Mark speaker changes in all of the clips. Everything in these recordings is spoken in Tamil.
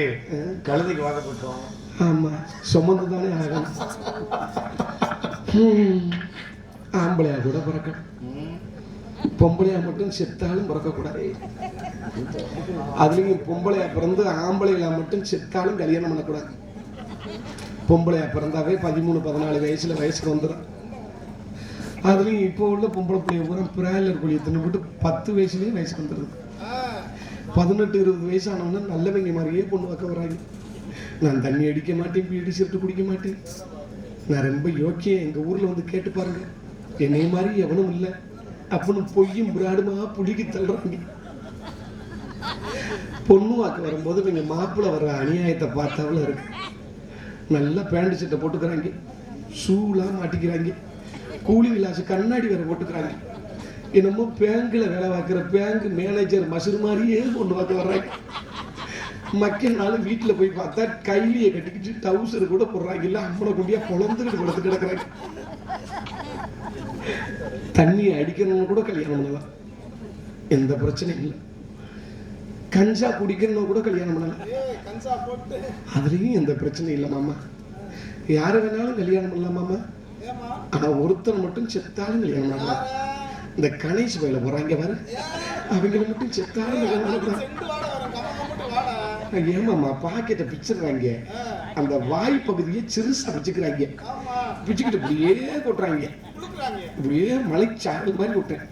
Speaker 1: ஏண்டி கழுதைக்கு வாக்கப்பட்டோம்
Speaker 2: ஆமா. சுமந்து தானே ஆகணும். ஆம்பளையா கூட பிறக்கணும். பொம்பளையா மட்டும் செத்தாலும் பிறக்கக்கூடாது. அதுலயும் பொம்பளையா பிறந்து ஆம்பளையா மட்டும் செத்தாலும் கல்யாணம் பண்ணக்கூடாது. பொம்பளையா பிறந்தாவே பதிமூணு பதினாலு வயசுல வயசுக்கு வந்துடும் அதுலயும் இப்போ உள்ள பொம்பளை பிள்ளைய பூரா பிராய்லர் கோழியை தின்னுபிட்டு பத்து வயசுலயே வயசுக்கு வந்துடுது பதினெட்டு இருபது வயசு நல்லவங்க மாதிரியே பொண்ணு வைக்க வராங்க. நான் தண்ணி அடிக்க மாட்டேன் பீடி சிறுட்டு குடிக்க மாட்டேன். நான் ரொம்ப யோக்கியம் எங்க ஊர்ல வந்து கேட்டு பாருங்க. என்னை மாதிரி எவனும் இல்லை. அப்படின்னு பொய்யும் பிராடுமா புடிக்கி தள்ளுறாங்க. பொண்ணு வாக்கு வரும்போது இவங்க மாப்பிள்ளை வர்ற அநியாயத்தை பார்த்தாவில் இருக்கு. நல்லா பேண்ட் சட்டை போட்டுக்கிறாங்க. ஷூலாம் மாட்டிக்கிறாங்க. கூலி கிளாஸ் கண்ணாடி வேற போட்டுக்கிறாங்க. என்னமோ பேங்க்ல வேலை பார்க்குற பேங்க் மேனேஜர் மசுறு மாதிரியே கொண்டு பார்க்க வர்றாங்க. மக்கள்னாலும் வீட்டில் போய் பார்த்தா கைலியை கட்டிக்கிட்டு டவுசர் கூட போடுறாங்க. இல்லை அம்மனை கொண்டியா பொழந்துக்கிட்டு கொடுத்து கிடக்குறாங்க. தண்ணி அடிக்கணும்னு கூட கல்யாணம் பண்ணலாம் எந்த பிரச்சனையும் இல்லை. கஞ்சா குடிக்கணும்னு கூட கல்யாணம் பண்ணலாம் அதுலயும் எந்த பிரச்சனையும் இல்லை மாமா. யாரை வேணாலும் கல்யாணம் பண்ணலாம் மாமா. ஆனா ஒருத்தர் மட்டும் செத்தாலும் கல்யாணம் பண்ணலாம். இந்த கணேஷ் பயில போறாங்க பாரு. அவங்கள மட்டும் பண்ணக்கூடாது ஏமாமா பாக்கெட்டை பிச்சிடுறாங்க. அந்த வாய் பகுதியை சிறுசா பிச்சுக்கிறாங்க. பிச்சுக்கிட்டு இப்படியே கொட்டுறாங்க. இப்படியே மலைச்சாரல் மாதிரி கொட்டேன்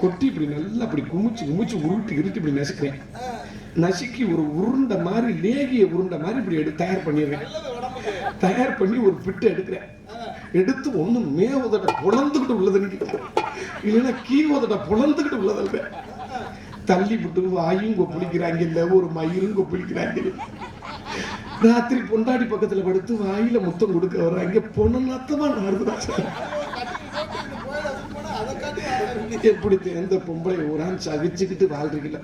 Speaker 2: கொட்டி இப்படி நல்லா இப்படி குமிச்சு குமிச்சு உருட்டி உருட்டி இப்படி நசுக்கிறேன். நசுக்கி ஒரு உருண்டை மாதிரி லேகிய உருண்டை மாதிரி இப்படி எடுத்து தயார் பண்ணிடுறேன். தயார் பண்ணி ஒரு பிட்டு எடுக்கிறேன். எடுத்து ஒன்று மே உதட்ட புலந்துக்கிட்டு உள்ளதுன்னு இல்லைன்னா கீ உதட்ட புலந்துக்கிட்டு உள்ளதல்ல தள்ளி விட்டு வாயும் கொப்பளிக்கிறாங்க இல்ல ஒரு மயிலும் கொப்பளிக்கிறாங்க ராத்திரி பொண்டாடி பக்கத்துல படுத்து வாயில முத்தம் கொடுக்க வர்றாங்க. பொண்ணு நத்தமா நாடுதுடா எப்படி எந்த பொம்பளை ஊரான் சகிச்சுக்கிட்டு வாழ்றீங்களா?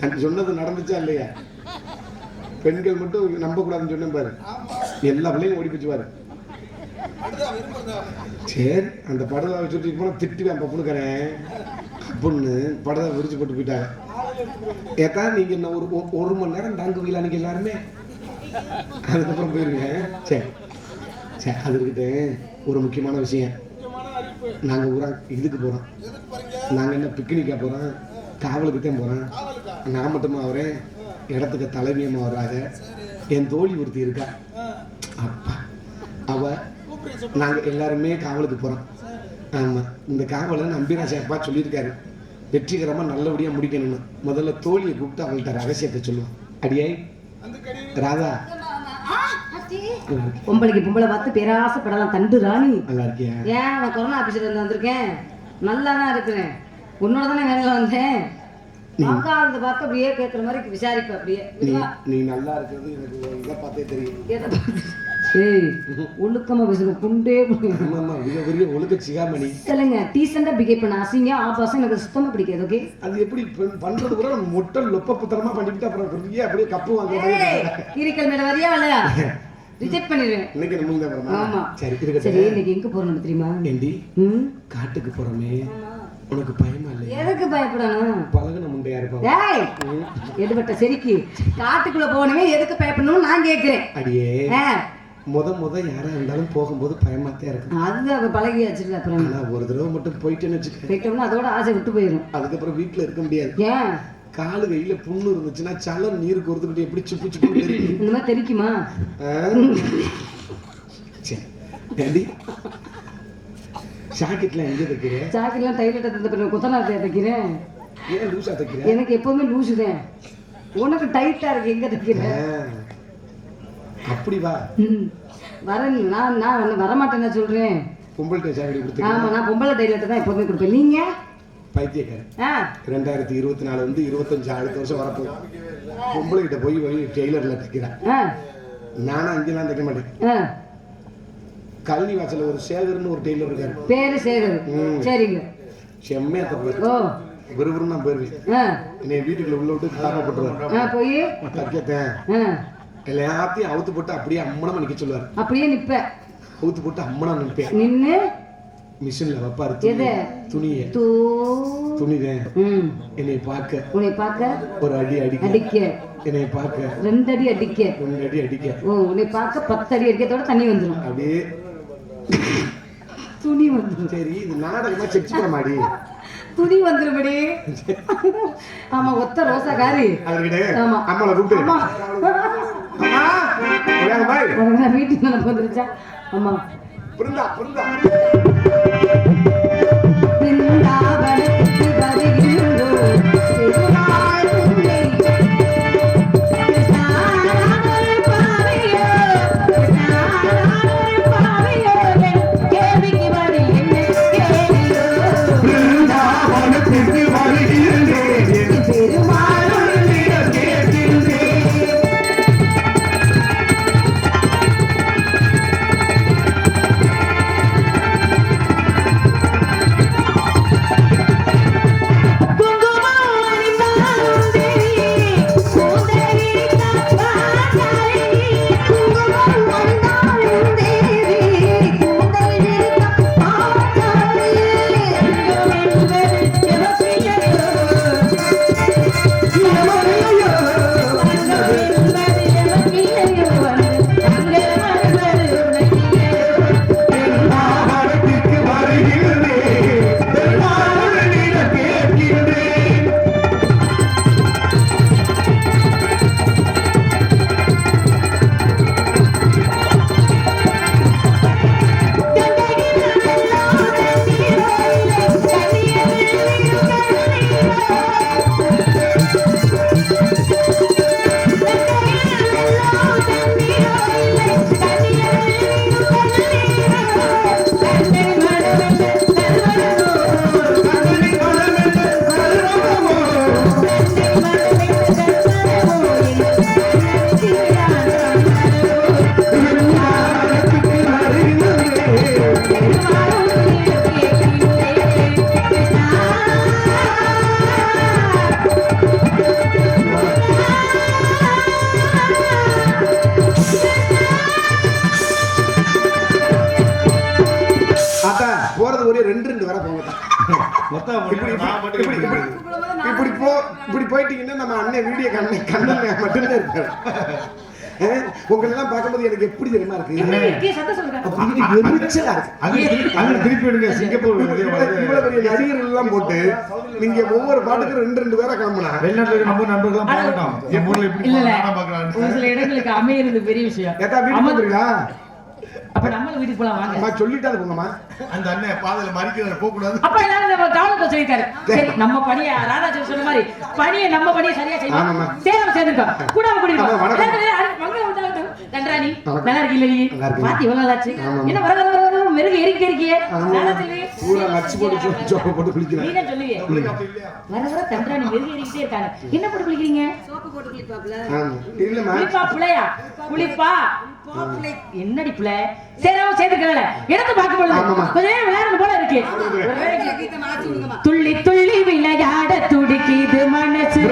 Speaker 2: நான் சொன்னது நடந்துச்சா இல்லையா? பெண்கள் மட்டும் நம்ப கூடாதுன்னு சொன்னேன் பாரு. எல்லா பிள்ளையும் ஓடி போச்சு பாரு. சரி அந்த படத்தை வச்சுட்டு போனால் திட்டுவேன் பப்புனுக்கிறேன் அப்படின்னு படத்தை விரிச்சு போட்டு போயிட்டாங்க. ஏதா நீங்கள் என்ன ஒரு ஒரு மணி நேரம் தாங்குவீங்களா அன்றைக்கி எல்லாருமே? அதுக்கப்புறம் போயிருங்க. சரி சரி அது இருக்கட்டும். ஒரு முக்கியமான விஷயம். நாங்கள் ஊரா இதுக்கு போகிறோம் நாங்கள் என்ன பிக்னிக்காக போகிறோம் காவலுக்கு தான் போறோம். நான் மட்டுமா வரேன் இடத்துக்கு தலைமையமாக வர்றாங்க. என் தோழி ஒருத்தி இருக்கா. அப்பா அவள் நாங்க எல்லாருமே காவலுக்கு போறோம். ஆமா. இந்த காவலை நம்பிராஜ் அப்பா சொல்லியிருக்காரு. வெற்றிகரமா நல்லபடியா முடிக்கணும்னு. முதல்ல தோழியை கூப்பிட்டு அவங்கள்ட்ட ரகசியத்தை சொல்லுவோம். அடியே ராதா.
Speaker 3: பொம்பளைக்கு பொம்பளை பார்த்து பேராசப்படலாம். தண்டு ராணி.
Speaker 2: நல்லா இருக்கியா?
Speaker 3: ஏன் நான் கொரோனா ஆபீஸ்ல இருந்து வந்திருக்கேன்? நல்லா தான் இருக்கிறேன். உன்னோட தானே வேலையில வந்தேன். உட்கார்ந்து பார்த்து அப்படியே கேட்குற மாதிரி விசாரிப்பேன் அப்படியே.
Speaker 2: நீ நல்லா இருக்கிறது எனக்கு இதை பார்த்தே தெரியும்?
Speaker 3: ஏய் ஒழுக்கமா பேசுங்க குண்டே
Speaker 2: ஆமா மிக பெரிய ஒழுக்க சிகாமணி.
Speaker 3: சொல்லுங்க டீசெண்டா பிகேவ் பண்ண அசிங்க ஆபாசம் எனக்கு சுத்தமா பிடிக்காது ஓகே
Speaker 2: அது எப்படி பண்- பண்றது கூட மொட்டை லொப்ப புத்தரமா பண்ணிவிட்டு அப்புறம் பெரிய அப்படியே கப்பு வாங்குற மாதிரி
Speaker 3: ஏய்
Speaker 2: இருக்கு.
Speaker 3: கிரிக்கல் மேல வரியா இல்லையா ரிஜெக்ட் பண்ணிடுவேன்.
Speaker 2: இன்னைக்கு நம்ம
Speaker 3: ஆமா.
Speaker 2: சரி
Speaker 3: இன்னைக்கு எங்க போறோம் தெரியுமா?
Speaker 2: ஏண்டி? காட்டுக்கு போறோமே. உனக்கு பயமா இல்லையா?
Speaker 3: எதுக்கு பயப்படணும்?
Speaker 2: பழகுன முண்டையா இருப்பான்
Speaker 3: ஏய் எடுபட்ட செரிக்கு. காட்டுக்குள்ள போனவே எதுக்கு பயப்படணும்னு நான் கேக்குறேன்.
Speaker 2: அடியே. முத முத யாரா இருந்தாலும் போகும்போது பயமாத்தே இருக்கும்.
Speaker 3: அது அவ பழகியாச்சுல அப்புறம்.
Speaker 2: ஆனா ஒரு தடவை மட்டும் போயிட்டேன்னு வச்சுக்க
Speaker 3: போயிட்டோம்னா அதோட ஆசை விட்டு போயிடும்
Speaker 2: அதுக்கப்புறம் வீட்டுல இருக்க முடியாது.
Speaker 3: ஏன்?
Speaker 2: காலு கையில புண்ணு இருந்துச்சுன்னா சலம் நீர் கொடுத்துக்கிட்டு எப்படி சுப்பு சுப்பு தெரியும்.
Speaker 3: இந்த மாதிரி தெரிக்குமா?
Speaker 2: சரி ஏண்டி? ஷாக்கெட்லாம் எங்க தைக்கிற?
Speaker 3: ஜாக்கெட்லாம் டைலர்ட்ட தந்த பிறகு குத்தனார்ட்ட தைக்கிறேன்
Speaker 2: ஏன் லூசா தைக்கிற?
Speaker 3: எனக்கு எப்பவுமே லூசு தான். உனக்கு டைட்டா இருக்கு எங்க தைக்கிற?
Speaker 2: ஆ, அப்படி வா.
Speaker 3: ம். வரேன். நான் நான் வரமாட்டேன்னு சொல்றேன்.
Speaker 2: பொம்பள்கிட்ட சாக்கடி கொடுத்து
Speaker 3: ஆமா நான் பொம்பளை டைலர்ட்ட தான் எப்பவுமே கொடுப்பேன். நீங்க?
Speaker 2: பைத்தியக்காரன்.
Speaker 3: ஆ.
Speaker 2: ரெண்டாயிரத்தி இருபத்தி நாலு வந்து இருபத்தஞ்சு அடுத்த வருஷம் வரப்போகுது. பொம்பளைகிட்ட போய் போய் டெய்லர்ல தைக்கிறேன் நானும் அங்கெல்லாம் தைக்க மாட்டேன். கல்வி வாசல்ல ஒரு சேகர்னு ஒரு டெய்லர் இருக்காரு.
Speaker 3: பேரு சேகர். சரிங்க.
Speaker 2: செம்மையா தப்பாரு.
Speaker 3: ஓ.
Speaker 2: விறுவிறுன்னு நான் போயிருவேன். என்னை வீட்டுக்குள்ள உள்ள விட்டு காரணப்பட்டுருவார்
Speaker 3: ஆ போய்.
Speaker 2: தைக்கத்தேன் எல்லாத்தையும் அவுத்து போட்டு அப்படியே அம்மனமா நிக்க சொல்லுவார்.
Speaker 3: அப்படியே நிப்ப.
Speaker 2: அவுத்து போட்டு அம்மனா நிற்பேன்
Speaker 3: நின்னு.
Speaker 2: மிஷின்ல வைப்பாரு? துணியை. துணிதான். என்னை பார்க்க.
Speaker 3: உன்னை பார்க்க?
Speaker 2: ஒரு அடி அடிக்க.
Speaker 3: அடிக்க.
Speaker 2: என்னை பார்க்க.
Speaker 3: ரெண்டு அடி அடிக்க.
Speaker 2: ரெண்டு அடி அடிக்க.
Speaker 3: ஓ உன்னை பார்க்க பத்து அடி அடிக்கத்தோட தண்ணி வந்துடும்
Speaker 2: அப்படியே.
Speaker 3: துணி வந்துடும்
Speaker 2: சரி இது நாடகமா செக் பண்ண மாடி
Speaker 3: துணி வந்துருபடி ஆமா ஒத்த ரோசா காரி
Speaker 2: அவர்கிட்ட
Speaker 3: ஆமா.
Speaker 2: அம்மாவை கூப்பிட்டு
Speaker 3: வீட்டுக்கு வந்துருச்சா? ஆமா
Speaker 2: புரிந்தா புரிந்தா. ஒரே ரெண்டு ரெண்டு வர போங்க
Speaker 1: மொத்தம்
Speaker 2: இப்படி போ இப்படி போயிட்டீங்கன்னா நம்ம அண்ணன் வீடியோ கண்ணன் கண்ணன் மட்டும்தான் பார்க்கும்போது எனக்கு எப்படி தெரியுமா இருக்கு? எரிச்சலா இருக்கு.
Speaker 1: திருப்பி- சிங்கப்பூர் இதே
Speaker 2: இவ்வளவு பெரிய நடிகர்கள் எல்லாம் போட்டு நீங்க ஒவ்வொரு பாட்டுக்கும் ரெண்டு ரெண்டு பேரா கிளம்புனா?
Speaker 1: வெளிநாட்டுல இருக்க நம்ம நண்பர்கள்லாம் பார்க்கட்டும். என் ஊர்ல எப்படி
Speaker 4: இல்ல, இல்ல.
Speaker 1: நாடகம்
Speaker 4: ஒரு
Speaker 1: பார்க்கலான்னு
Speaker 4: சில இடங்களுக்கு அமையிறது பெரிய விஷயம். அப்ப நம்மளும் வீட்டுக்கு போலாம் வாங்க.
Speaker 2: அம்மா சொல்லிட்டாது போங்கம்மா
Speaker 1: அந்த அண்ணன் பாதையில மறிக்கிறார் போக கூடாது
Speaker 4: அப்ப எல்லாரும் நம்ம கவனத்தை சொல்லிருக்காரு சரி நம்ம பணிய ராதாஜி சொன்ன மாதிரி பணியை நம்ம பணியை சரியா. செய்வோம் சேரம் சேர்ந்துருக்கோம். கூட
Speaker 2: வணக்கம்.
Speaker 4: நன்றாணி. நல்லா இருக்கீங்க நீ?
Speaker 2: நல்லா.
Speaker 4: பாத்தி எவ்வளவு நாள் ஆச்சு. என்ன வர வர வர மெருகு எரிக்க இருக்கியே. நல்லா சொல்லி
Speaker 2: பூரா நச்சு போட்டு சோப்பை போட்டு குளிக்கிறேன்
Speaker 4: நீதான் சொல்லுவியே. வர வர தன்றாணி மெருகு எரிக்கிட்டே இருக்காங்க என்ன போட்டு குளிக்கிறீங்க?
Speaker 3: சோப்பு போட்டு குளிப்பாப்ல
Speaker 2: ஆமா. இல்லம்மா.
Speaker 4: குளிப்பா புள்ளையா? குளிப்பா. என்னடி புள்ள? சேராம சேர்த்துக்கல எடுத்து பார்க்க நேரம் விளையாடுறது போல இருக்கு. துள்ளி துள்ளி விளையாட துடிக்குது மனசு.